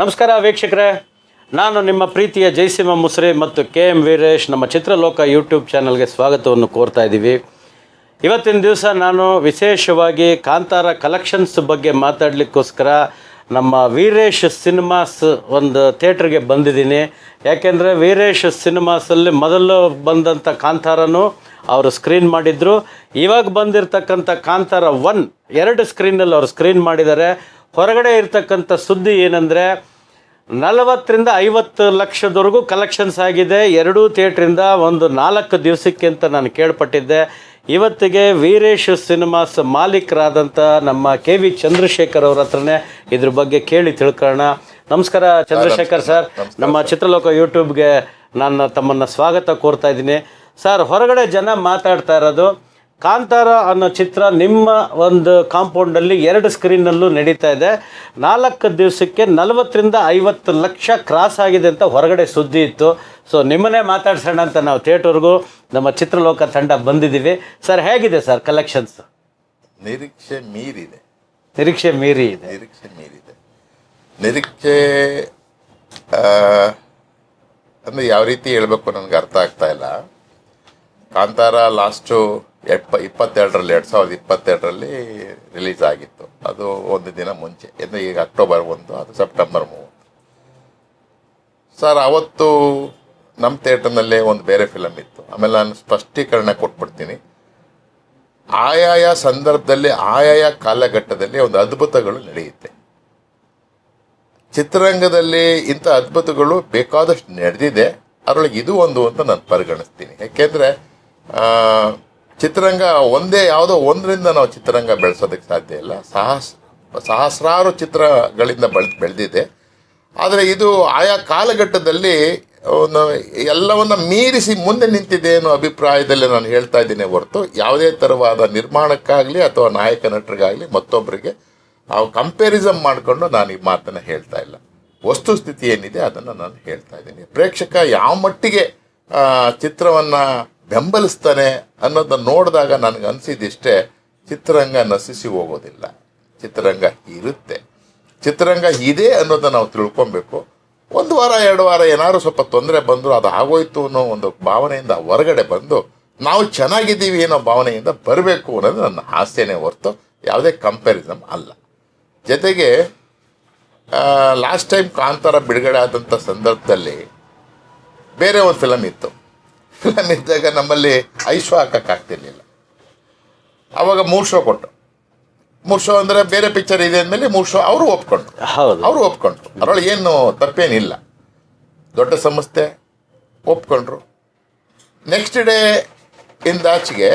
ನಮಸ್ಕಾರ ವೀಕ್ಷಕರೇ. ನಾನು ನಿಮ್ಮ ಪ್ರೀತಿಯ ಜಯಸಿಂಹ ಮುಸ್ರೆ ಮತ್ತು ಕೆ ಎಂ ವೀರೇಶ್ ನಮ್ಮ ಚಿತ್ರಲೋಕ ಯೂಟ್ಯೂಬ್ ಚಾನಲ್ಗೆ ಸ್ವಾಗತವನ್ನು ಕೋರ್ತಾ ಇದ್ದೀವಿ. ಇವತ್ತಿನ ದಿವಸ ನಾನು ವಿಶೇಷವಾಗಿ ಕಾಂತಾರ ಕಲೆಕ್ಷನ್ಸ್ ಬಗ್ಗೆ ಮಾತಾಡಲಿಕ್ಕೋಸ್ಕರ ನಮ್ಮ ವೀರೇಶ್ ಸಿನಿಮಾಸ್ ಒಂದು ಥಿಯೇಟ್ರಿಗೆ ಬಂದಿದ್ದೀನಿ. ಯಾಕೆಂದರೆ ವೀರೇಶ್ ಸಿನಿಮಾಸಲ್ಲಿ ಮೊದಲು ಬಂದಂಥ ಕಾಂತಾರನು ಅವರು ಸ್ಕ್ರೀನ್ ಮಾಡಿದ್ರು. ಇವಾಗ ಬಂದಿರತಕ್ಕಂಥ ಕಾಂತಾರ ಒನ್ ಎರಡು ಸ್ಕ್ರೀನಲ್ಲಿ ಅವರು ಸ್ಕ್ರೀನ್ ಮಾಡಿದ್ದಾರೆ. ಹೊರಗಡೆ ಇರ್ತಕ್ಕಂಥ ಸುದ್ದಿ ಏನಂದರೆ ನಲವತ್ತರಿಂದ ಐವತ್ತು ಲಕ್ಷದವರೆಗೂ ಕಲೆಕ್ಷನ್ಸ್ ಆಗಿದೆ. ಎರಡೂ ಥಿಯೇಟ್ರಿಂದ ಒಂದು ನಾಲ್ಕು ದಿವಸಕ್ಕೆ ಅಂತ ನಾನು ಕೇಳ್ಪಟ್ಟಿದ್ದೆ. ಇವತ್ತಿಗೆ ವೀರೇಶ್ ಸಿನಿಮಾಸ್ ಮಾಲೀಕರಾದಂಥ ನಮ್ಮ ಕೆ ವಿ ಚಂದ್ರಶೇಖರ್ ಅವ್ರ ಹತ್ರನೇ ಇದ್ರ ಬಗ್ಗೆ ಕೇಳಿ ತಿಳ್ಕೊಳ್ಳೋಣ. ನಮಸ್ಕಾರ ಚಂದ್ರಶೇಖರ್ ಸರ್. ನಮ್ಮ ಚಿತ್ರಲೋಕ ಯೂಟ್ಯೂಬ್ಗೆ ನಾನು ತಮ್ಮನ್ನು ಸ್ವಾಗತ ಕೋರ್ತಾ ಇದ್ದೀನಿ. ಸರ್ ಹೊರಗಡೆ ಜನ ಮಾತಾಡ್ತಾ ಇರೋದು ಕಾಂತಾರ ಅನ್ನೋ ಚಿತ್ರ ನಿಮ್ಮ ಒಂದು ಕಾಂಪೌಂಡಲ್ಲಿ ಎರಡು ಸ್ಕ್ರೀನಲ್ಲೂ ನಡೀತಾ ಇದೆ. ನಾಲ್ಕು ದಿವಸಕ್ಕೆ ನಲವತ್ತರಿಂದ ಐವತ್ತು ಲಕ್ಷ ಕ್ರಾಸ್ ಆಗಿದೆ ಅಂತ ಹೊರಗಡೆ ಸುದ್ದಿ ಇತ್ತು. ಸೊ ನಿಮ್ಮನ್ನೇ ಮಾತಾಡ್ಸೋಣ ಅಂತ ನಾವು ಥಿಯೇಟರ್ಗೂ ನಮ್ಮ ಚಿತ್ರಲೋಕ ತಂಡ ಬಂದಿದ್ದೀವಿ. ಸರ್ ಹೇಗಿದೆ ಸರ್ ಕಲೆಕ್ಷನ್ಸ್ ನಿರೀಕ್ಷೆ ಮೀರಿದೆ. ನಿರೀಕ್ಷೆ ಮೀರಿ ಇದೆ. ನಿರೀಕ್ಷೆ ಮೀರಿದೆ. ನಿರೀಕ್ಷೆ ಅಂದರೆ ಅಂದ್ರೆ ಯಾವ ರೀತಿ ಹೇಳಬೇಕು ನನಗೆ ಅರ್ಥ ಆಗ್ತಾ ಇಲ್ಲ. ಕಾಂತಾರ ಲಾಸ್ಟು ಎಪ್ಪ ಇಪ್ಪತ್ತೆರಡರಲ್ಲಿ, ಎರಡು ಸಾವಿರದ ಇಪ್ಪತ್ತೆರಡರಲ್ಲಿ ರಿಲೀಸ್ ಆಗಿತ್ತು. ಅದು ಒಂದು ದಿನ ಮುಂಚೆ. ಅಂದರೆ ಈಗ ಅಕ್ಟೋಬರ್ ಒಂದು, ಅದು ಸೆಪ್ಟೆಂಬರ್ ಮೂವತ್ತು ಸರ್, ಅವತ್ತು ನಮ್ಮ ಥಿಯೇಟರ್ನಲ್ಲೇ ಒಂದು ಬೇರೆ ಫಿಲಮ್ ಇತ್ತು. ಆಮೇಲೆ ನಾನು ಸ್ಪಷ್ಟೀಕರಣ ಕೊಟ್ಬಿಡ್ತೀನಿ. ಆಯಾಯ ಸಂದರ್ಭದಲ್ಲಿ, ಆಯಾಯ ಕಾಲಘಟ್ಟದಲ್ಲಿ ಒಂದು ಅದ್ಭುತಗಳು ನಡೆಯುತ್ತೆ. ಚಿತ್ರರಂಗದಲ್ಲಿ ಇಂಥ ಅದ್ಭುತಗಳು ಬೇಕಾದಷ್ಟು ನಡೆದಿದೆ. ಅದರೊಳಗೆ ಇದು ಒಂದು ಅಂತ ನಾನು ಪರಿಗಣಿಸ್ತೀನಿ. ಯಾಕೆಂದರೆ ಚಿತ್ರರಂಗ ಒಂದೇ ಯಾವುದೋ ಒಂದರಿಂದ ನಾವು ಚಿತ್ರರಂಗ ಬೆಳೆಸೋದಕ್ಕೆ ಸಾಧ್ಯ ಇಲ್ಲ. ಸಹಸ್, ಸಹಸ್ರಾರು ಚಿತ್ರಗಳಿಂದ ಬೆಳ್, ಬೆಳೆದಿದೆ. ಆದರೆ ಇದು ಆಯಾ ಕಾಲಘಟ್ಟದಲ್ಲಿ ಒಂದು ಎಲ್ಲವನ್ನ ಮೀರಿಸಿ ಮುಂದೆ ನಿಂತಿದೆ ಅನ್ನೋ ಅಭಿಪ್ರಾಯದಲ್ಲಿ ನಾನು ಹೇಳ್ತಾ ಇದ್ದೀನಿ ಹೊರತು ಯಾವುದೇ ಥರವಾದ ನಿರ್ಮಾಣಕ್ಕಾಗಲಿ ಅಥವಾ ನಾಯಕ ನಟರಿಗಾಗಲಿ ಮತ್ತೊಬ್ಬರಿಗೆ ಆ ಕಂಪೇರಿಸಮ್ ಮಾಡಿಕೊಂಡು ನಾನು ಈ ಮಾತನ್ನು ಹೇಳ್ತಾ ಇಲ್ಲ. ವಸ್ತುಸ್ಥಿತಿ ಏನಿದೆ ಅದನ್ನು ನಾನು ಹೇಳ್ತಾ ಇದ್ದೀನಿ. ಪ್ರೇಕ್ಷಕ ಯಾವ ಮಟ್ಟಿಗೆ ಚಿತ್ರವನ್ನು ಚಿತ್ರವನ್ನ ಬೆಂಬಲಿಸ್ತಾನೆ ಅನ್ನೋದನ್ನ ನೋಡಿದಾಗ ನನಗೆ ಅನಿಸಿದಿಷ್ಟೇ ಚಿತ್ರರಂಗ ನಶಿಸಿ ಹೋಗೋದಿಲ್ಲ. ಚಿತ್ರರಂಗ ಇರುತ್ತೆ. ಚಿತ್ರರಂಗ ಇದೆ ಅನ್ನೋದನ್ನ ನಾವು ತಿಳ್ಕೊಬೇಕು. ಒಂದು ವಾರ, ಎರಡು ವಾರ ಏನಾದ್ರು ಸ್ವಲ್ಪ ತೊಂದರೆ ಬಂದರೂ, ಅದು ಆಗೋಯ್ತು ಅನ್ನೋ ಒಂದು ಭಾವನೆಯಿಂದ ಹೊರಗಡೆ ಬಂದು, ನಾವು ಚೆನ್ನಾಗಿದ್ದೀವಿ ಅನ್ನೋ ಭಾವನೆಯಿಂದ ಬರಬೇಕು ಅನ್ನೋದು ನನ್ನ ಆಸೆನೇ ಹೊರತು ಯಾವುದೇ ಕಂಪ್ಯಾರಿಸಮ್ ಅಲ್ಲ. ಜೊತೆಗೆ ಲಾಸ್ಟ್ ಟೈಮ್ ಕಾಂತಾರ ಬಿಡುಗಡೆ ಆದಂಥ ಸಂದರ್ಭದಲ್ಲಿ ಬೇರೆ ಒಂದು ಫಿಲಮ್ ಇತ್ತು. ಫಿಲಮ್ ಇದ್ದಾಗ ನಮ್ಮಲ್ಲಿ ಐಶ್ವ ಹಾಕೋಕ್ಕಾಗ್ತಿರ್ಲಿಲ್ಲ ಅವಾಗ ಮೂರು ಶೋ ಕೊಟ್ಟು ಮೂರು ಶೋ ಅಂದರೆ ಬೇರೆ ಪಿಕ್ಚರ್ ಇದೆ ಅಂದಮೇಲೆ ಮೂರು ಶೋ ಅವರು ಒಪ್ಕೊಂಡ್ರು. ಅವರು ಒಪ್ಕೊಂಡ್ರು. ಅದರೊಳಗೆ ಏನು ತಪ್ಪೇನಿಲ್ಲ. ದೊಡ್ಡ ಸಂಸ್ಥೆ ಒಪ್ಕೊಂಡ್ರು. ನೆಕ್ಸ್ಟ್ ಡೇ ಇಂದಾಚೆಗೆ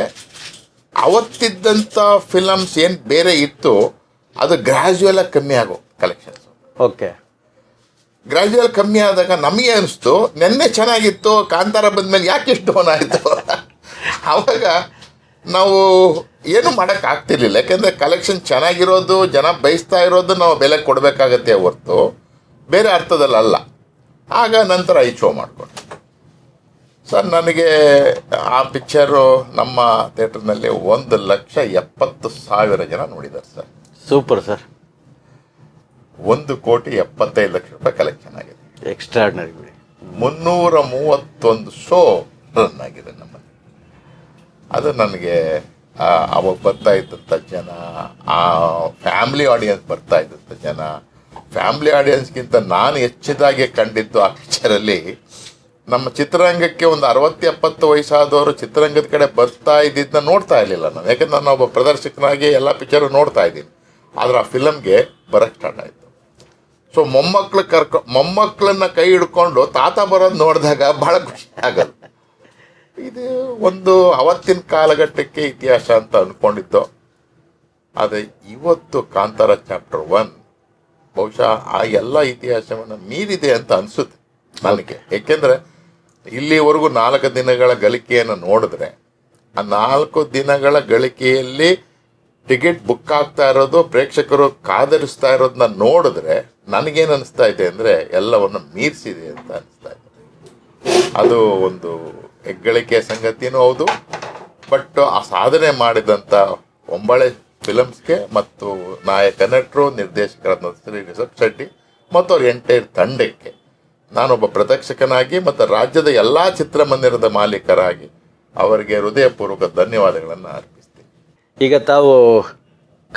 ಅವತ್ತಿದ್ದಂಥ ಫಿಲಮ್ಸ್ ಏನು ಬೇರೆ ಇತ್ತು ಅದು ಗ್ರ್ಯಾಜುಯಲ್ ಆಗಿ ಕಮ್ಮಿ ಆಗೋ ಕಲೆಕ್ಷನ್ಸ್ ಓಕೆ ಗ್ರ್ಯಾಜುಯಲ್ ಕಮ್ಮಿ ಆದಾಗ ನಮಗೆ ಅನಿಸ್ತು, ನೆನ್ನೆ ಚೆನ್ನಾಗಿತ್ತು, ಕಾಂತಾರ ಬಂದ್ಮೇಲೆ ಯಾಕೆ ಇಷ್ಟು ಡೌನ್ ಆಯಿತು? ಆವಾಗ ನಾವು ಏನು ಮಾಡೋಕ್ಕಾಗ್ತಿರ್ಲಿಲ್ಲ ಯಾಕೆಂದರೆ ಕಲೆಕ್ಷನ್ ಚೆನ್ನಾಗಿರೋದು, ಜನ ಬಯಸ್ತಾ ಇರೋದು ನಾವು ಬೆಲೆ ಕೊಡಬೇಕಾಗತ್ತೆ ಹೊರತು. ಬೇರೆ ಅರ್ಥದಲ್ಲಿ ಅಲ್ಲ ಆಗ ನಂತರ ಐ ಶೋ ಮಾಡಿಕೊಂಡು ಸರ್, ನನಗೆ ಆ ಪಿಕ್ಚರು ನಮ್ಮ ಥಿಯೇಟರ್ನಲ್ಲಿ ಒಂದು ಲಕ್ಷ ಎಪ್ಪತ್ತು ಸಾವಿರ ಜನ ನೋಡಿದ್ದಾರೆ ಸರ್. Super sir. ಒಂದು ಕೋಟಿ ಎಪ್ಪತ್ತೈದು ಲಕ್ಷ ರೂಪಾಯಿ ಕಲೆಕ್ಷನ್ ಆಗಿದೆ. ಎಕ್ಸ್ಟ್ರಾರ್ಡಿನರಿ ಬಿಡಿ. ಮುನ್ನೂರ ಮೂವತ್ತೊಂದು ಶೋ ರನ್ ಆಗಿದೆ ನಮ್ಮಲ್ಲಿ. ಅದು ನನಗೆ ಅವಾಗ ಬರ್ತಾ ಇದ್ದಂಥ ಜನ ಆ ಫ್ಯಾಮಿಲಿ ಆಡಿಯನ್ಸ್ ಬರ್ತಾ ಇದ್ದಂಥ ಜನ ಫ್ಯಾಮಿಲಿ ಆಡಿಯನ್ಸ್ಗಿಂತ ನಾನು ಹೆಚ್ಚಿದಾಗೆ ಕಂಡಿದ್ದು ಆ ಪಿಕ್ಚರಲ್ಲಿ ನಮ್ಮ ಚಿತ್ರರಂಗಕ್ಕೆ ಒಂದು ಅರವತ್ತು ಎಪ್ಪತ್ತು ವಯಸ್ಸಾದವರು ಚಿತ್ರರಂಗದ ಕಡೆ ಬರ್ತಾ ಇದ್ದಿದ್ದನ್ನ ನೋಡ್ತಾ ಇರಲಿಲ್ಲ ನಾನು. ಯಾಕಂದ್ರೆ ನಾನು ಒಬ್ಬ ಪ್ರದರ್ಶಕನಾಗಿ ಎಲ್ಲ ಪಿಕ್ಚರು ನೋಡ್ತಾ ಇದ್ದೀನಿ. ಆದರೆ ಆ ಫಿಲಮ್ಗೆ ಬರಕ್ಕೆ ಸ್ಟಾರ್ಟ್ ಆಯಿತು. ಸೊ ಮೊಮ್ಮಕ್ಳು ಕರ್ಕೊ ಮೊಮ್ಮಕ್ಕಳನ್ನ ಕೈ ಹಿಡ್ಕೊಂಡು ತಾತ ಬರೋದು ನೋಡಿದಾಗ ಬಹಳ ಖುಷಿ ಆಗಲ್ಲ ಇದು ಒಂದು ಅವತ್ತಿನ ಕಾಲಘಟ್ಟಕ್ಕೆ ಇತಿಹಾಸ ಅಂತ ಅನ್ಕೊಂಡಿದ್ದು. ಆದರೆ ಇವತ್ತು ಕಾಂತಾರ ಚಾಪ್ಟರ್ ಒನ್ ಬಹುಶಃ ಆ ಎಲ್ಲ ಇತಿಹಾಸವನ್ನು ಮೀರಿದೆ ಅಂತ ಅನಿಸುತ್ತೆ ನನಗೆ. ಏಕೆಂದರೆ ಇಲ್ಲಿವರೆಗೂ ನಾಲ್ಕು ದಿನಗಳ ಗಳಿಕೆಯನ್ನು ನೋಡಿದ್ರೆ ಆ ನಾಲ್ಕು ದಿನಗಳ ಗಳಿಕೆಯಲ್ಲಿ ಟಿಕೆಟ್ ಬುಕ್ ಆಗ್ತಾ ಇರೋದು, ಪ್ರೇಕ್ಷಕರು ಕಾದರಿಸ್ತಾ ಇರೋದನ್ನ ನೋಡಿದ್ರೆ ನನಗೇನು ಅನಿಸ್ತಾ ಇದೆ ಅಂದರೆ ಎಲ್ಲವನ್ನು ಮೀರಿಸಿದೆ ಅಂತ ಅನಿಸ್ತಾ ಇದೆ. ಅದು ಒಂದು ಹೆಗ್ಗಳಿಕೆ ಸಂಗತಿನೂ ಹೌದು, ಬಟ್ ಆ ಸಾಧನೆ ಮಾಡಿದಂಥ ಒಂಬಳೆ ಫಿಲಮ್ಸ್ಗೆ ಮತ್ತು ನಾಯಕ ನಟರು, ನಿರ್ದೇಶಕರಾದ ಶ್ರೀ ರಿಷಬ್ ಶೆಟ್ಟಿ ಮತ್ತು ಅವ್ರ ಎಂಟೈರ್ ತಂಡಕ್ಕೆ ನಾನೊಬ್ಬ ಪ್ರದಕ್ಷಕನಾಗಿ ಮತ್ತು ರಾಜ್ಯದ ಎಲ್ಲ ಚಿತ್ರಮಂದಿರದ ಮಾಲೀಕರಾಗಿ ಅವರಿಗೆ ಹೃದಯಪೂರ್ವಕ ಧನ್ಯವಾದಗಳನ್ನು ಅರ್ಪಿಸ್ತೀನಿ. ಈಗ ತಾವು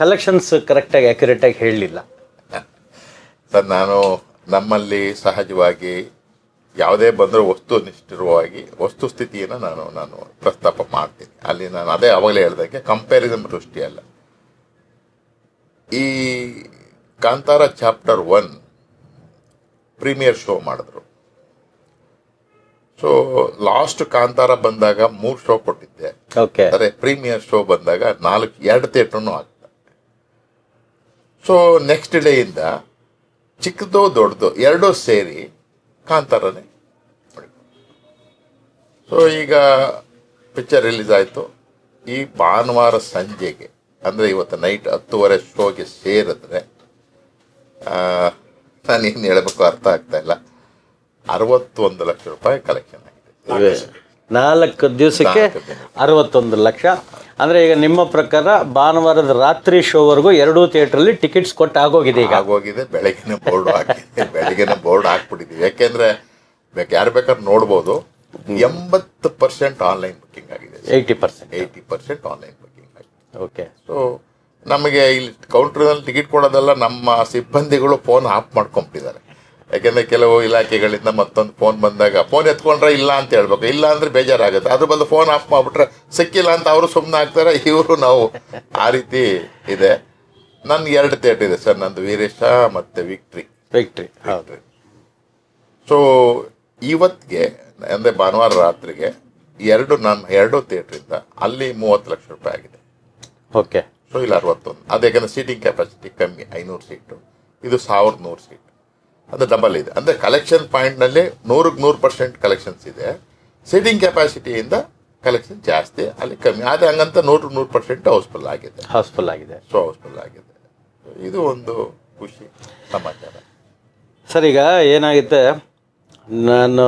ಕಲೆಕ್ಷನ್ಸ್ ಕರೆಕ್ಟಾಗಿ ಆ್ಯಕ್ಯುರೇಟಾಗಿ ಹೇಳಲಿಲ್ಲ ಸರ್, ನಾನು ನಮ್ಮಲ್ಲಿ ಸಹಜವಾಗಿ ಯಾವುದೇ ಬಂದರೂ ವಸ್ತು ನಿಷ್ಠಿರವಾಗಿ, ವಸ್ತು ಸ್ಥಿತಿಯನ್ನು ನಾನು ನಾನು ಪ್ರಸ್ತಾಪ ಮಾಡ್ತೀನಿ. ಅಲ್ಲಿ ನಾನು ಅದೇ ಅವಾಗಲೇ ಹೇಳ್ದಂಗೆ ಕಂಪ್ಯಾರಿಸನ್ ದೃಷ್ಟಿ ಅಲ್ಲ. ಈ Kantara chapter one premiere show ಮಾಡಿದ್ರು. ಸೊ ಲಾಸ್ಟ್ ಕಾಂತಾರ ಬಂದಾಗ ಮೂರು ಶೋ ಕೊಟ್ಟಿದ್ದೆ. ಓಕೆ ಅದೇ ಪ್ರೀಮಿಯರ್ ಶೋ ಬಂದಾಗ ನಾಲ್ಕು ಎರಡು ಥಿಯೇಟ್ರೂ ಆಗ್ತದೆ ಸೊ ನೆಕ್ಸ್ಟ್ ಡೇಯಿಂದ ಚಿಕ್ಕದೋ ದೊಡ್ಡದು ಎರಡೂ ಸೇರಿ ಕಾಂತಾರನೇ ಸೊ ಈಗ ಪಿಕ್ಚರ್ ರಿಲೀಸ್ ಆಯಿತು. ಈ ಭಾನುವಾರ ಸಂಜೆಗೆ ಅಂದರೆ ಇವತ್ತು ನೈಟ್ ಹತ್ತುವರೆ ಶೋಗೆ ಸೇರಿದ್ರೆ ನಾನು ಏನು ಹೇಳಬೇಕು ಅರ್ಥ ಆಗ್ತಾ ಇಲ್ಲ. ಅರವತ್ತೊಂದು ಲಕ್ಷ ರೂಪಾಯಿ ಕಲೆಕ್ಷನ್ ಆಗಿದೆ. ನಾಲ್ಕು ದಿವಸಕ್ಕೆ. ಅರವತ್ತೊಂದು ಲಕ್ಷ. ಅಂದರೆ ಈಗ ನಿಮ್ಮ ಪ್ರಕಾರ ಭಾನುವಾರದ ರಾತ್ರಿ ಶೋವರೆಗೂ ಎರಡೂ ಥಿಯೇಟ್ರಲ್ಲಿ ಟಿಕೆಟ್ಸ್ ಕೊಟ್ಟು ಆಗೋಗಿದೆ ಈಗ? ಆಗೋಗಿದೆ. ಬೆಳಗಿನ ಬೋರ್ಡ್ ಹಾಕಿದೆ. ಬೆಳಗಿನ ಬೋರ್ಡ್ ಹಾಕ್ಬಿಟ್ಟಿದ್ದೀವಿ ಯಾಕೆಂದ್ರೆ ಬೇಕು ಯಾರು ಬೇಕಾದ್ರೂ ನೋಡ್ಬೋದು. ಎಂಬತ್ತು ಪರ್ಸೆಂಟ್ ಆನ್ಲೈನ್ ಬುಕ್ಕಿಂಗ್ ಆಗಿದೆ. Eighty percent. Eighty percent online booking ಆಗಿದೆ. ಓಕೆ. ಸೊ ನಮಗೆ ಇಲ್ಲಿ ಕೌಂಟರ್ನಲ್ಲಿ ಟಿಕೆಟ್ ಕೊಡೋದೆಲ್ಲ ನಮ್ಮ ಸಿಬ್ಬಂದಿಗಳು ಫೋನ್ ಆಫ್ ಮಾಡ್ಕೊಂಬಿಟ್ಟಿದ್ದಾರೆ ಯಾಕೆಂದ್ರೆ ಕೆಲವು ಇಲಾಖೆಗಳಿಂದ ಮತ್ತೊಂದು ಫೋನ್ ಬಂದಾಗ ಫೋನ್ ಎತ್ಕೊಂಡ್ರೆ ಇಲ್ಲ ಅಂತ ಹೇಳ್ಬೇಕು. ಇಲ್ಲ ಅಂದ್ರೆ ಬೇಜಾರಾಗುತ್ತೆ. ಅದ್ರ ಬಂದು ಫೋನ್ ಆಫ್ ಮಾಡ್ಬಿಟ್ರೆ ಸಿಕ್ಕಿಲ್ಲ ಅಂತ ಅವರು ಸುಮ್ಮನೆ ಆಗ್ತಾರೆ. ಇವರು ನಾವು ಆ ರೀತಿ ಇದೆ. ನನ್ಗೆ ಎರಡು ಥಿಯೇಟರ್ ಇದೆ ಸರ್. ನಂದು ವೀರೇಶ ಮತ್ತೆ ವಿಕ್ಟ್ರಿ ವಿಕ್ಟ್ರಿ ಹೌದು. ಸೊ ಇವತ್ತಿಗೆ ಅಂದರೆ ಭಾನುವಾರ ರಾತ್ರಿಗೆ ಎರಡು ನನ್ನ ಎರಡು ಥಿಯೇಟ್ರಿಂದ ಅಲ್ಲಿ ಮೂವತ್ತು ಲಕ್ಷ ರೂಪಾಯಿ ಆಗಿದೆ. ಓಕೆ ಸೊ ಇಲ್ಲಿ ಅರವತ್ತೊಂದು. ಅದು ಯಾಕಂದ್ರೆ ಸೀಟಿಂಗ್ ಕೆಪಾಸಿಟಿ ಕಮ್ಮಿ ಐನೂರು ಸೀಟು ಇದು ಸಾವಿರದ ನೂರು ಸೀಟ್ ಅದು ಡಬಲ್ ಇದೆ. ಅಂದರೆ ಕಲೆಕ್ಷನ್ ಪಾಯಿಂಟ್ನಲ್ಲಿ ನೂರಕ್ಕೆ ನೂರು ಪರ್ಸೆಂಟ್ ಕಲೆಕ್ಷನ್ಸ್ ಇದೆ. ಸೀಟಿಂಗ್ ಕೆಪಾಸಿಟಿಯಿಂದ ಕಲೆಕ್ಷನ್ ಜಾಸ್ತಿ ಅಲ್ಲಿ ಕಮ್ಮಿ. ಆದರೆ ಹಂಗಂತ ನೂರು ನೂರು ಪರ್ಸೆಂಟ್ ಹೌಸ್ಫುಲ್ ಆಗಿದೆ. ಹೌಸ್ಫುಲ್ ಆಗಿದೆ. ಸೊ ಹೌಸ್ಫುಲ್ ಆಗಿದೆ. ಇದು ಒಂದು ಖುಷಿ ಸಮಾಚಾರ. ಸರ್ ಈಗ ಏನಾಗುತ್ತೆ? ನಾನು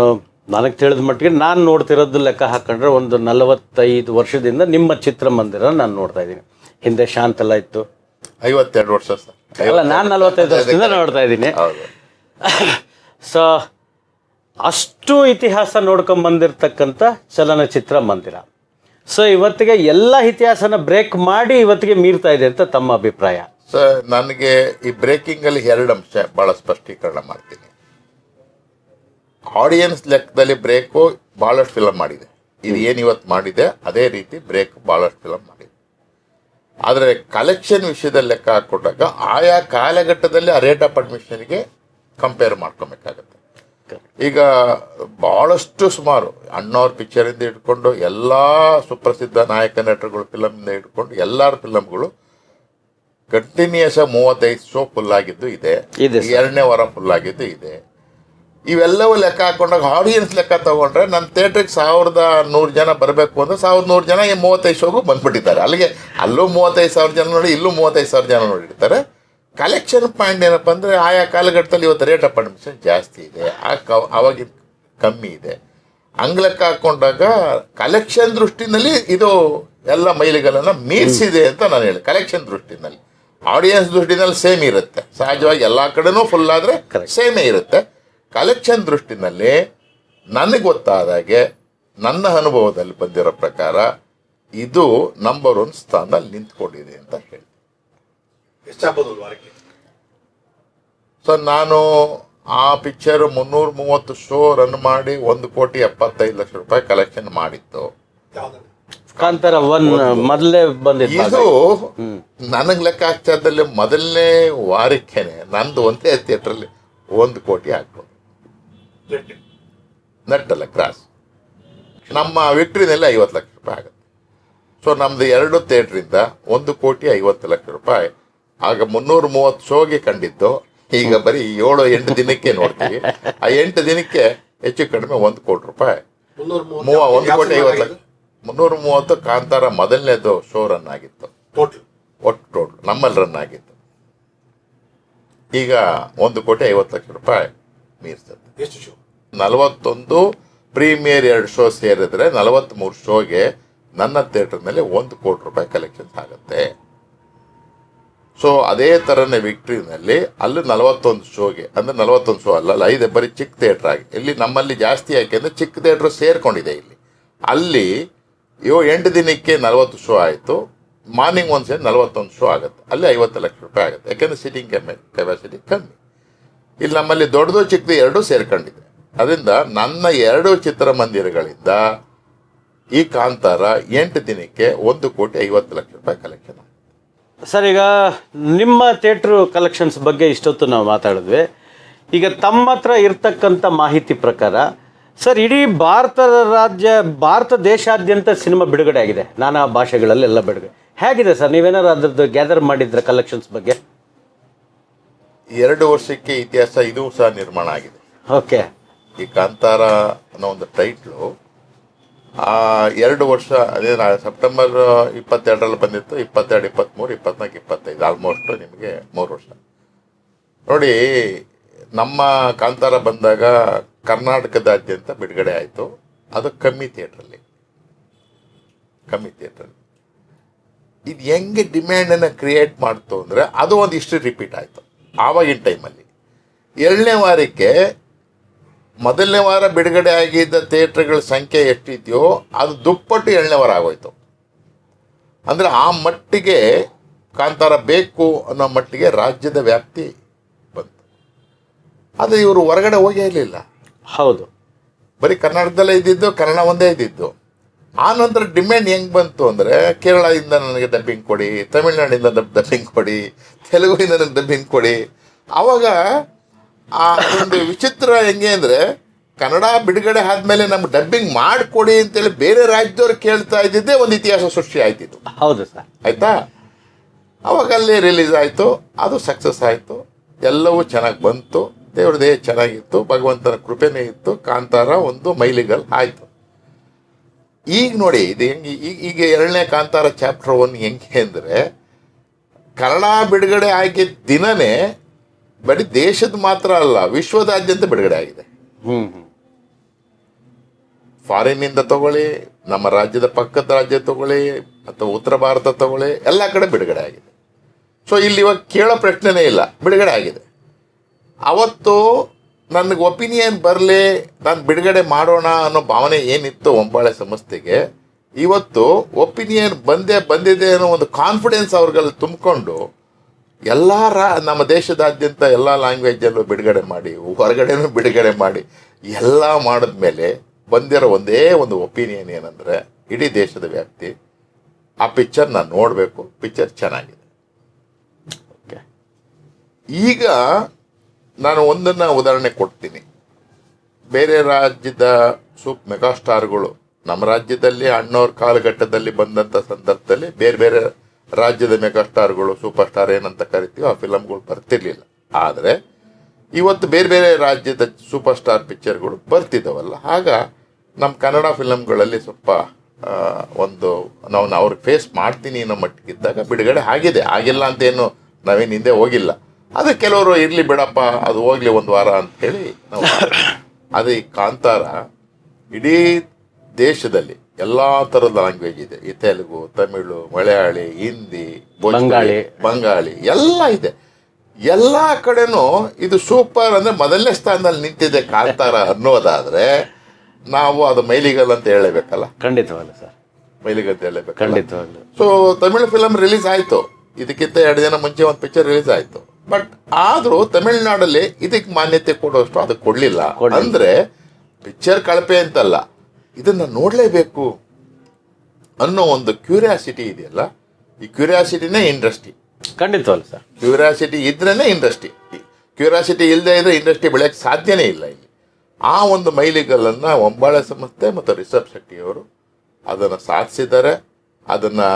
ನನಗೆ ತಿಳಿದ ಮಟ್ಟಿಗೆ ನಾನು ನೋಡ್ತಿರೋದು ಲೆಕ್ಕ ಹಾಕೊಂಡ್ರೆ ಒಂದು ನಲವತ್ತೈದು ವರ್ಷದಿಂದ ನಿಮ್ಮ ಚಿತ್ರಮಂದಿರ ನಾನು ನೋಡ್ತಾ ಇದ್ದೀನಿ. ಹಿಂದೆ ಶಾಂತಲ ಇತ್ತು. ಐವತ್ತೆರಡು ವರ್ಷ ಸರ್. ಅಲ್ಲ ನಾನು ನಲವತ್ತೈದು ವರ್ಷದಿಂದ ನೋಡ್ತಾ ಇದ್ದೀನಿ. ಹೌದು. ಸೊ ಅಷ್ಟು ಇತಿಹಾಸ ನೋಡ್ಕೊಂಡ್ ಬಂದಿರತಕ್ಕಂಥ ಚಲನಚಿತ್ರ ಮಂದಿರ. ಸೊ ಇವತ್ತಿಗೆ ಎಲ್ಲ ಇತಿಹಾಸನ ಬ್ರೇಕ್ ಮಾಡಿ ಇವತ್ತಿಗೆ ಮೀರ್ತಾ ಇದೆ ಅಂತ ತಮ್ಮ ಅಭಿಪ್ರಾಯ. ಸರ್ ನನಗೆ ಈ ಬ್ರೇಕಿಂಗ್ ಅಲ್ಲಿ ಎರಡು ಅಂಶ ಬಹಳ ಸ್ಪಷ್ಟೀಕರಣ ಮಾಡ್ತೀನಿ. ಆಡಿಯನ್ಸ್ ಲೆಕ್ಕದಲ್ಲಿ ಬ್ರೇಕು ಭಾಳಷ್ಟು ಫಿಲಮ್ ಮಾಡಿದೆ. ಇದು ಏನು ಇವತ್ತು ಮಾಡಿದೆ, ಅದೇ ರೀತಿ ಬ್ರೇಕ್ ಭಾಳಷ್ಟು ಫಿಲಮ್ ಮಾಡಿದೆ. ಆದರೆ ಕಲೆಕ್ಷನ್ ವಿಷಯದಲ್ಲಿ ಲೆಕ್ಕ ಹಾಕೊಂಡಾಗ ಆಯಾ ಕಾಲಘಟ್ಟದಲ್ಲಿ ಆ ರೇಟ್ ಆಫ್ ಅಡ್ಮಿಷನ್ಗೆ ಕಂಪೇರ್ ಮಾಡ್ಕೊಬೇಕಾಗತ್ತೆ. ಈಗ ಬಹಳಷ್ಟು ಸುಮಾರು ಅಣ್ಣವ್ರ ಪಿಕ್ಚರಿಂದ ಹಿಡ್ಕೊಂಡು ಎಲ್ಲ ಸುಪ್ರಸಿದ್ಧ ನಾಯಕ ನಟರುಗಳು ಫಿಲಮಿಂದ ಹಿಡ್ಕೊಂಡು ಎಲ್ಲರ ಫಿಲಮ್ಗಳು ಕಂಟಿನ್ಯೂಸ್ ಮೂವತ್ತೈದು ಶೋ ಫುಲ್ ಆಗಿದ್ದು ಇದೆ. ಇದೆ ಎರಡನೇ ವಾರ ಫುಲ್ ಆಗಿದ್ದು ಇದೆ. ಇವೆಲ್ಲವೂ ಲೆಕ್ಕ ಹಾಕೊಂಡಾಗ ಆಡಿಯನ್ಸ್ ಲೆಕ್ಕ ತಗೊಂಡ್ರೆ ನನ್ನ ಥಿಯೇಟ್ರಿಗೆ ಸಾವಿರದ ನೂರು ಜನ ಬರಬೇಕು ಅಂದ್ರೆ ಸಾವಿರದ ನೂರು ಜನ ಈ ಮೂವತ್ತೈದು ಶೋಗೂ ಬಂದ್ಬಿಟ್ಟಿದ್ದಾರೆ. ಅಲ್ಲಿಗೆ ಅಲ್ಲೂ ಮೂವತ್ತೈದು ಸಾವಿರ ಜನ ನೋಡಿ ಇಲ್ಲೂ ಮೂವತ್ತೈದು ಸಾವಿರ ಜನ ನೋಡಿರ್ತಾರೆ. ಕಲೆಕ್ಷನ್ ಪಾಯಿಂಟ್ ಏನಪ್ಪ ಅಂದರೆ ಆಯಾ ಕಾಲಘಟ್ಟದಲ್ಲಿ ಇವತ್ತು ರೇಟ್ ಆಫ್ ಅಡ್ಮಿಷನ್ ಜಾಸ್ತಿ ಇದೆ. ಆ ಕ- ಅವಾಗಿನ ಕಮ್ಮಿ ಇದೆ. ಅಂಗ್ಲಕ್ಕೆ ಹಾಕ್ಕೊಂಡಾಗ ಹಾಕೊಂಡಾಗ ಕಲೆಕ್ಷನ್ ದೃಷ್ಟಿನಲ್ಲಿ ಇದು ಎಲ್ಲ ಮೈಲಿಗಳನ್ನು ಮೀರಿಸಿದೆ ಅಂತ ನಾನು ಹೇಳಿ. ಕಲೆಕ್ಷನ್ ದೃಷ್ಟಿನಲ್ಲಿ. ಆಡಿಯನ್ಸ್ ದೃಷ್ಟಿನಲ್ಲಿ ಸೇಮ್ ಇರುತ್ತೆ. ಸಹಜವಾಗಿ ಎಲ್ಲ ಕಡೆನೂ ಫುಲ್ ಆದರೆ ಸೇಮೇ ಇರುತ್ತೆ. ಕಲೆಕ್ಷನ್ ದೃಷ್ಟಿನಲ್ಲಿ ನನಗೆ ಗೊತ್ತಾದಾಗೆ ನನ್ನ ಅನುಭವದಲ್ಲಿ ಬಂದಿರೋ ಪ್ರಕಾರ ಇದು ನಂಬರ್ ಒನ್ ಸ್ಥಾನದಲ್ಲಿ ನಿಂತ್ಕೊಂಡಿದೆ ಅಂತ ಹೇಳಿ ಎಷ್ಟಾಗ್ಬೋದು ವಾರಕ್ಕೆ? ಸೊ ನಾನು ಆ ಪಿಕ್ಚರ್ ಮುನ್ನೂರ ಮೂವತ್ತು ಶೋ ರನ್ ಮಾಡಿ ಒಂದು ಕೋಟಿ ಎಪ್ಪತ್ತೈದು ಲಕ್ಷ ರೂಪಾಯಿ ಕಲೆಕ್ಷನ್ ಮಾಡಿತ್ತು. ಕಾಂತಾರ ಒನ್ ಮೊದಲೇ ಬಂದಿತ್ತು ಇದು ನನಗೆ ಲೆಕ್ಕ ಹಾಕ್ತಾದಲ್ಲಿ ಮೊದಲನೇ ವಾರಕ್ಕೇನೆ ನಂದು ಒಂದೇ ಥಿಯೇಟ್ರಲ್ಲಿ ಒಂದು ಕೋಟಿ ಆಗ್ಬೋದು. ನೆಟ್ಟಲ್ಲ ನಟ್ಟಲ್ಲ ಕ್ರಾಸ್ ನಮ್ಮ ವಿಕ್ಟ್ರಿನಲ್ಲಿ ಐವತ್ತು ಲಕ್ಷ ರೂಪಾಯಿ ಆಗುತ್ತೆ. ಸೊ ನಮ್ದು ಎರಡು ಥಿಯೇಟ್ರಿಂದ ಒಂದು ಕೋಟಿ ಐವತ್ತು ಲಕ್ಷ ರೂಪಾಯಿ. ಆಗ ಮುನ್ನೂರ ಮೂವತ್ತು ಶೋಗೆ ಕಂಡಿದ್ದು. ಈಗ ಬರೀ ಏಳು ಎಂಟು ದಿನಕ್ಕೆ ನೋಡ್ತೀವಿ. ಆ ಎಂಟು ದಿನಕ್ಕೆ ಹೆಚ್ಚು ಕಡಿಮೆ ಒಂದು ಕೋಟಿ ರೂಪಾಯಿ. ಮೂವ ಒಂದು ಕೋಟಿ ಐವತ್ತು ಮುನ್ನೂರ ಮೂವತ್ತು ಕಾಂತಾರ ಮೊದಲನೇದು ಶೋ ರನ್ ಆಗಿತ್ತು. ಟೋಟಲ್. ಒಟ್ಟು ಟೋಟಲ್. ನಮ್ಮಲ್ಲಿ ರನ್ ಆಗಿತ್ತು. ಈಗ ಒಂದು ಕೋಟಿ ಐವತ್ತು ಲಕ್ಷ ರೂಪಾಯಿ ಮೀರ್ತದೆ ಶೋ? ನಲವತ್ತೊಂದು ಪ್ರೀಮಿಯರ್ ಎರಡು ಶೋ ಸೇರಿದ್ರೆ ನಲವತ್ತ್ಮೂರು ಶೋಗೆ ನನ್ನ ಥಿಯೇಟರ್ನಲ್ಲಿ ಒಂದು ಕೋಟಿ ರೂಪಾಯಿ ಕಲೆಕ್ಷನ್ಸ್ ಆಗುತ್ತೆ. ಸೊ ಅದೇ ಥರನೇ ವಿಕ್ಟ್ರಿನಲ್ಲಿ ಅಲ್ಲಿ ನಲವತ್ತೊಂದು ಶೋಗೆ, ಅಂದರೆ ನಲವತ್ತೊಂದು ಶೋ ಅಲ್ಲ ಅಲ್ಲ ಐದು ಬರೀ ಚಿಕ್ಕ ಥಿಯೇಟರ್ ಆಗಿ. ಇಲ್ಲಿ ನಮ್ಮಲ್ಲಿ ಜಾಸ್ತಿ ಯಾಕೆ ಅಂದರೆ ಚಿಕ್ಕ ಥಿಯೇಟರ್ ಸೇರ್ಕೊಂಡಿದೆ ಇಲ್ಲಿ. ಅಲ್ಲಿ, ಇವು ಎಂಟು ದಿನಕ್ಕೆ ನಲವತ್ತು ಶೋ ಆಯಿತು, ಮಾರ್ನಿಂಗ್ ಒಂದು ಸೇರಿ ನಲವತ್ತೊಂದು ಶೋ ಆಗುತ್ತೆ. ಅಲ್ಲಿ ಐವತ್ತು ಲಕ್ಷ ರೂಪಾಯಿ ಆಗುತ್ತೆ. ಯಾಕೆಂದರೆ ಸಿಟಿಂಗ್ ಕೆಪಾಸಿಟಿ ಕಮ್ಮಿ. ಇಲ್ಲಿ ನಮ್ಮಲ್ಲಿ ದೊಡ್ಡದು ಚಿಕ್ಕದು ಎರಡೂ ಸೇರ್ಕೊಂಡಿದೆ. ಅದರಿಂದ ನನ್ನ ಎರಡು ಚಿತ್ರಮಂದಿರಗಳಿಂದ ಈ ಕಾಂತಾರ ಎಂಟು ದಿನಕ್ಕೆ ಒಂದು ಕೋಟಿ ಐವತ್ತು ಲಕ್ಷ ರೂಪಾಯಿ ಕಲೆಕ್ಷನ್ ಸರ್ ಈಗ ನಿಮ್ಮ ಥಿಯೇಟ್ರು ಕಲೆಕ್ಷನ್ಸ್ ಬಗ್ಗೆ ಇಷ್ಟೊತ್ತು ನಾವು ಮಾತಾಡಿದ್ವಿ. ಈಗ ತಮ್ಮ ಹತ್ರ ಇರ್ತಕ್ಕಂಥ ಮಾಹಿತಿ ಪ್ರಕಾರ ಸರ್ ಇಡೀ ಭಾರತ ರಾಜ್ಯ ಭಾರತ ದೇಶಾದ್ಯಂತ ಸಿನಿಮಾ ಬಿಡುಗಡೆ ಆಗಿದೆ. ನಾನಾ ಭಾಷೆಗಳಲ್ಲೆಲ್ಲ ಬಿಡುಗಡೆ. ಹೇಗಿದೆ ಸರ್ ನೀವೇನಾದ್ರು ಅದ್ರದ್ದು ಗ್ಯಾದರ್ ಮಾಡಿದ್ರೆ ಕಲೆಕ್ಷನ್ಸ್ ಬಗ್ಗೆ? ಎರಡು ವರ್ಷಕ್ಕೆ ಇತಿಹಾಸ ಇದು ಸಹ ನಿರ್ಮಾಣ ಆಗಿದೆ. ಓಕೆ. ಈ ಕಾಂತಾರ ಅನ್ನೋ ಒಂದು ಟೈಟ್ಲು ಆ, ಎರಡು ವರ್ಷ, ಅದೇ ಸೆಪ್ಟೆಂಬರ್ ಇಪ್ಪತ್ತೆರಡರಲ್ಲಿ ಬಂದಿತ್ತು, ಇಪ್ಪತ್ತೆರಡು, ಇಪ್ಪತ್ತ್ಮೂರು, ಇಪ್ಪತ್ನಾಲ್ಕು, ಇಪ್ಪತ್ತೈದು ಆಲ್ಮೋಸ್ಟ್ ನಿಮಗೆ ಮೂರು ವರ್ಷ. ನೋಡಿ, ನಮ್ಮ ಕಾಂತಾರ ಬಂದಾಗ ಕರ್ನಾಟಕದಾದ್ಯಂತ ಬಿಡುಗಡೆ ಆಯಿತು. ಅದು ಕಮ್ಮಿ ಥಿಯೇಟ್ರಲ್ಲಿ. ಕಮ್ಮಿ ಥಿಯೇಟ್ರಲ್ಲಿ. ಇದು ಹೆಂಗೆ ಡಿಮ್ಯಾಂಡನ್ನು ಕ್ರಿಯೇಟ್ ಮಾಡ್ತು ಅಂದರೆ ಅದು ಒಂದು ಇಷ್ಟು ರಿಪೀಟ್ ಆಯಿತು. ಆವಾಗಿನ ಟೈಮಲ್ಲಿ ಎರಡನೇ ವಾರಕ್ಕೆ ಮೊದಲನೇ ವಾರ ಬಿಡುಗಡೆ ಆಗಿದ್ದ ಥಿಯೇಟ್ರ್ಗಳ ಸಂಖ್ಯೆ ಎಷ್ಟಿದೆಯೋ ಅದು ದುಪ್ಪಟ್ಟು ಎರಡನೇ ವಾರ ಆಗೋಯ್ತು. ಅಂದರೆ ಆ ಮಟ್ಟಿಗೆ ಕಾಂತಾರ ಬೇಕು ಅನ್ನೋ ಮಟ್ಟಿಗೆ ರಾಜ್ಯದ ವ್ಯಾಪ್ತಿ ಬಂತು. ಆದರೆ ಇವರು ಹೊರಗಡೆ ಹೋಗೇ ಇರಲಿಲ್ಲ. ಹೌದು. ಬರೀ ಕರ್ನಾಟಕದಲ್ಲೇ ಇದ್ದಿದ್ದು ಕನ್ನಡ ಒಂದೇ ಇದ್ದಿದ್ದು. ಆ ನಂತರ ಡಿಮ್ಯಾಂಡ್ ಹೆಂಗ್ ಬಂತು ಅಂದರೆ ಕೇರಳದಿಂದ ನನಗೆ ಡಬ್ಬಿಂಗ್ ಕೊಡಿ ತಮಿಳ್ನಾಡಿಂದ ಡಬ್ಬಿಂಗ್ ಕೊಡಿ ತೆಲುಗುವಿಂದ ನನಗೆ ಡಬ್ಬಿಂಗ್ ಕೊಡಿ. ಆವಾಗ ಆ ಒಂದು ವಿಚಿತ್ರ ಹೆಂಗೆ ಅಂದರೆ ಕನ್ನಡ ಬಿಡುಗಡೆ ಆದಮೇಲೆ ನಮ್ಗೆ ಡಬ್ಬಿಂಗ್ ಮಾಡಿಕೊಡಿ ಅಂತೇಳಿ ಬೇರೆ ರಾಜ್ಯದವ್ರು ಕೇಳ್ತಾ ಇದ್ದಿದ್ದೇ ಒಂದು ಇತಿಹಾಸ ಸೃಷ್ಟಿ ಆಯ್ತಿತ್ತು. ಹೌದು ಸರ್. ಆಯ್ತಾ? ಅವಾಗ ಅಲ್ಲಿ ರಿಲೀಸ್ ಆಯಿತು ಅದು ಸಕ್ಸಸ್ ಆಯಿತು ಎಲ್ಲವೂ ಚೆನ್ನಾಗಿ ಬಂತು ದೇವ್ರದೇ ಚೆನ್ನಾಗಿತ್ತು ಭಗವಂತನ ಕೃಪೆನೇ ಇತ್ತು ಕಾಂತಾರ ಒಂದು ಮೈಲಿಗಲ್ ಆಯಿತು. ಈಗ ನೋಡಿ ಇದು ಹೆಂಗೆ ಈಗ ಈಗ ಎರಡನೇ ಕಾಂತಾರ ಚಾಪ್ಟರ್ ಒನ್ ಹೆಂಗೆ ಅಂದರೆ ಕನ್ನಡ ಬಿಡುಗಡೆ ಆಗಿದ್ದ ದಿನನೇ ಬರೀ ದೇಶದ ಮಾತ್ರ ಅಲ್ಲ ವಿಶ್ವದಾದ್ಯಂತ ಬಿಡುಗಡೆ ಆಗಿದೆ. ಫಾರಿನ್ನಿಂದ ತಗೊಳ್ಳಿ ನಮ್ಮ ರಾಜ್ಯದ ಪಕ್ಕದ ರಾಜ್ಯ ತಗೊಳ್ಳಿ ಅಥವಾ ಉತ್ತರ ಭಾರತ ತಗೊಳ್ಳಿ ಎಲ್ಲ ಕಡೆ ಬಿಡುಗಡೆ ಆಗಿದೆ. ಸೊ ಇಲ್ಲಿ ಇವಾಗ ಕೇಳೋ ಪ್ರಶ್ನೆನೇ ಇಲ್ಲ ಬಿಡುಗಡೆ ಆಗಿದೆ. ಅವತ್ತು ನನಗೆ ಒಪಿನಿಯನ್ ಬರಲಿ ನಾನು ಬಿಡುಗಡೆ ಮಾಡೋಣ ಅನ್ನೋ ಭಾವನೆ ಏನಿತ್ತು ಒಂಬಾಳೆ ಸಂಸ್ಥೆಗೆ ಇವತ್ತು ಒಪಿನಿಯನ್ ಬಂದೇ ಬಂದಿದೆ ಅನ್ನೋ ಒಂದು ಕಾನ್ಫಿಡೆನ್ಸ್ ಅವ್ರಲ್ಲಿ ತುಂಬಿಕೊಂಡು ಎಲ್ಲ ರಾ ನಮ್ಮ ದೇಶದಾದ್ಯಂತ ಎಲ್ಲ ಲ್ಯಾಂಗ್ವೇಜಲ್ಲೂ ಬಿಡುಗಡೆ ಮಾಡಿ ಹೊರಗಡೆನೂ ಬಿಡುಗಡೆ ಮಾಡಿ ಎಲ್ಲ ಮಾಡಿದ ಮೇಲೆ ಬಂದಿರೋ ಒಂದೇ ಒಂದು ಒಪಿನಿಯನ್ ಏನಂದರೆ ಇಡೀ ದೇಶದ ವ್ಯಾಪ್ತಿ ಆ ಪಿಕ್ಚರ್ ನಾನು ನೋಡಬೇಕು ಪಿಕ್ಚರ್ ಚೆನ್ನಾಗಿದೆ. ಓಕೆ ಈಗ ನಾನು ಒಂದನ್ನು ಉದಾಹರಣೆ ಕೊಡ್ತೀನಿ. ಬೇರೆ ರಾಜ್ಯದ ಸೂಪ್ ಮೆಗಾಸ್ಟಾರ್ಗಳು ನಮ್ಮ ರಾಜ್ಯದಲ್ಲಿ ಅಣ್ಣವ್ರ ಕಾಲಘಟ್ಟದಲ್ಲಿ ಬಂದಂಥ ಸಂದರ್ಭದಲ್ಲಿ ಬೇರೆ ಬೇರೆ ರಾಜ್ಯದ ಮೆಗಾಸ್ಟಾರ್ಗಳು ಸೂಪರ್ ಸ್ಟಾರ್ ಏನಂತ ಕರಿತೀವೋ ಆ ಫಿಲಮ್ಗಳು ಬರ್ತಿರ್ಲಿಲ್ಲ. ಆದರೆ ಇವತ್ತು ಬೇರೆ ಬೇರೆ ರಾಜ್ಯದ ಸೂಪರ್ ಸ್ಟಾರ್ ಪಿಕ್ಚರ್ಗಳು ಬರ್ತಿದ್ದಾವಲ್ಲ ಆಗ ನಮ್ಮ ಕನ್ನಡ ಫಿಲಮ್ಗಳಲ್ಲಿ ಸ್ವಲ್ಪ ಒಂದು ನಾವು ಅವ್ರಿಗೆ ಫೇಸ್ ಮಾಡ್ತೀನಿ ಅನ್ನೋ ಮಟ್ಟಿಗಿದ್ದಾಗ ಬಿಡುಗಡೆ ಆಗಿದೆ. ಆಗಿಲ್ಲ ಅಂತೇನು ನಾವೇನು ಹಿಂದೆ ಹೋಗಿಲ್ಲ. ಅದು ಕೆಲವರು ಇರಲಿ ಬಿಡಪ್ಪ, ಅದು ಹೋಗ್ಲಿ ಒಂದು ವಾರ ಅಂತ ಹೇಳಿ ನಾವು ಅದೇ ಕಾಂತಾರ ಇಡೀ ದೇಶದಲ್ಲಿ ಎಲ್ಲ ಥರದ ಲ್ಯಾಂಗ್ವೇಜ್ ಇದೆ. ಈ ತೆಲುಗು ತಮಿಳು ಮಲಯಾಳಿ ಹಿಂದಿ ಬಂಗಾಳಿ. ಬಂಗಾಳಿ ಎಲ್ಲ ಇದೆ. ಎಲ್ಲ ಕಡೆನೂ ಇದು ಸೂಪರ್ ಅಂದ್ರೆ ಮೊದಲನೇ ಸ್ಥಾನದಲ್ಲಿ ನಿಂತಿದೆ ಕಾಂತಾರ ಅನ್ನೋದಾದ್ರೆ ನಾವು ಅದು ಮೈಲಿಗಲ್ ಅಂತ ಹೇಳಬೇಕಲ್ಲ? ಖಂಡಿತವಾಗ್ಲು ಸರ್. ಮೈಲಿಗಲ್ ಅಂತ ಹೇಳಬೇಕು ಖಂಡಿತವಾಗ್ಲು ಸೊ ತಮಿಳು ಫಿಲಮ್ ರಿಲೀಸ್ ಆಯ್ತು. ಇದಕ್ಕಿಂತ ಎರಡು ದಿನ ಮುಂಚೆ ಒಂದು ಪಿಕ್ಚರ್ ರಿಲೀಸ್ ಆಯ್ತು. ಬಟ್ ಆದ್ರೂ ತಮಿಳುನಾಡಲ್ಲಿ ಇದಕ್ಕೆ ಮಾನ್ಯತೆ ಕೊಡುವಷ್ಟು ಅದಕ್ಕೆ ಕೊಡಲಿಲ್ಲ. ಕೊಡ್ಲಿಲ್ಲ. ಅಂದ್ರೆ ಪಿಕ್ಚರ್ ಕಳಪೆ ಅಂತಲ್ಲ. ಇದನ್ನ ನೋಡಲೇಬೇಕು ಅನ್ನೋ ಒಂದು ಕ್ಯೂರಿಯಾಸಿಟಿ ಇದೆಯಲ್ಲ? ಈ ಕ್ಯೂರಿಯಾಸಿಟಿನೇ ಇಂಡಸ್ಟ್ರಿ. ಖಂಡಿತ ಸರ್. ಕ್ಯೂರಿಯಾಸಿಟಿ ಇದ್ರೇ ಇಂಡಸ್ಟ್ರಿ. ಕ್ಯೂರಿಯಾಸಿಟಿ ಇಲ್ಲದೆ ಇದ್ರೆ ಇಂಡಸ್ಟ್ರಿ ಬೆಳೆಯಕ್ಕೆ ಸಾಧ್ಯನೇ ಇಲ್ಲ ಇಲ್ಲಿ. ಆ ಒಂದು ಮೈಲಿಗಲ್ಲನ್ನು ಒಂಬಾಳೆ ಸಂಸ್ಥೆ ಮತ್ತು ರಿಷಬ್ ಶೆಟ್ಟಿಯವರು ಅದನ್ನು ಸಾಧಿಸಿದ್ದಾರೆ. ಅದನ್ನು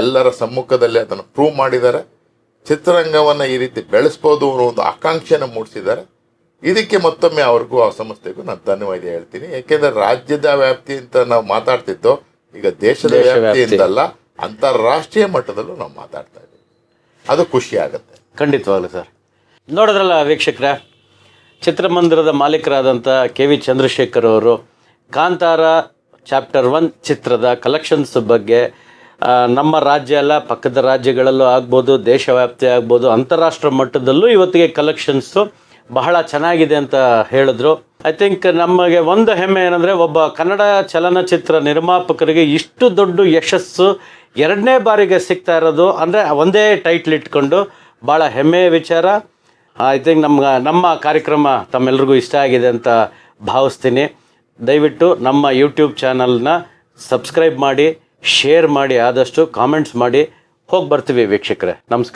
ಎಲ್ಲರ ಸಮ್ಮುಖದಲ್ಲಿ ಅದನ್ನು ಪ್ರೂವ್ ಮಾಡಿದ್ದಾರೆ. ಚಿತ್ರರಂಗವನ್ನು ಈ ರೀತಿ ಬೆಳೆಸ್ಬೋದು ಅನ್ನೋ ಒಂದು ಆಕಾಂಕ್ಷೆನ ಮೂಡಿಸಿದ್ದಾರೆ. ಇದಕ್ಕೆ ಮತ್ತೊಮ್ಮೆ ಅವ್ರಿಗೂ ಆ ಸಂಸ್ಥೆಗೂ ನಾನು ಧನ್ಯವಾದ ಹೇಳ್ತೀನಿ. ಯಾಕೆಂದ್ರೆ ರಾಜ್ಯದ ವ್ಯಾಪ್ತಿ ಅಂತ ನಾವು ಮಾತಾಡ್ತಿದ್ದು ಈಗ ದೇಶದ ದೇಶ ವ್ಯಾಪ್ತಿ. ಅಂತಲ್ಲ ಅಂತಾರಾಷ್ಟ್ರೀಯ ಮಟ್ಟದಲ್ಲೂ ನಾವು ಮಾತಾಡ್ತಾ ಇದ್ದೀವಿ. ಅದು ಖುಷಿ ಆಗುತ್ತೆ. ಖಂಡಿತವಾಗ್ಲು ಸರ್. ನೋಡಿದ್ರಲ್ಲ ವೀಕ್ಷಕರ ಚಿತ್ರಮಂದಿರದ ಮಾಲೀಕರಾದಂಥ ಕೆ ವಿ ಚಂದ್ರಶೇಖರ್ ಅವರು ಕಾಂತಾರ ಚಾಪ್ಟರ್ ಒನ್ ಚಿತ್ರದ ಕಲೆಕ್ಷನ್ಸ್ ಬಗ್ಗೆ ನಮ್ಮ ರಾಜ್ಯ ಅಲ್ಲ ಪಕ್ಕದ ರಾಜ್ಯಗಳಲ್ಲೂ ಆಗ್ಬೋದು ದೇಶವ್ಯಾಪ್ತಿ ಆಗ್ಬೋದು ಅಂತಾರಾಷ್ಟ್ರ ಮಟ್ಟದಲ್ಲೂ ಇವತ್ತಿಗೆ ಕಲೆಕ್ಷನ್ಸು ಬಹಳ ಚೆನ್ನಾಗಿದೆ ಅಂತ ಹೇಳಿದ್ರು. ಐ ಥಿಂಕ್ ನಮಗೆ ಒಂದು ಹೆಮ್ಮೆ ಏನಂದರೆ ಒಬ್ಬ ಕನ್ನಡ ಚಲನಚಿತ್ರ ನಿರ್ಮಾಪಕರಿಗೆ ಇಷ್ಟು ದೊಡ್ಡ ಯಶಸ್ಸು ಎರಡನೇ ಬಾರಿಗೆ ಸಿಗ್ತಾ ಇರೋದು ಅಂದರೆ ಒಂದೇ ಟೈಟ್ಲ್ ಇಟ್ಕೊಂಡು ಭಾಳ ಹೆಮ್ಮೆಯ ವಿಚಾರ. ಐ ಥಿಂಕ್ ನಮ್ಗೆ ನಮ್ಮ ಕಾರ್ಯಕ್ರಮ ತಮ್ಮೆಲ್ರಿಗೂ ಇಷ್ಟ ಆಗಿದೆ ಅಂತ ಭಾವಿಸ್ತೀನಿ. ದಯವಿಟ್ಟು ನಮ್ಮ ಯೂಟ್ಯೂಬ್ ಚಾನಲ್ನ ಸಬ್ಸ್ಕ್ರೈಬ್ ಮಾಡಿ ಶೇರ್ ಮಾಡಿ ಆದಷ್ಟು ಕಾಮೆಂಟ್ಸ್ ಮಾಡಿ ಹೋಗಿ ಬರ್ತೀವಿ ವೀಕ್ಷಕರೇ. ನಮಸ್ಕಾರ.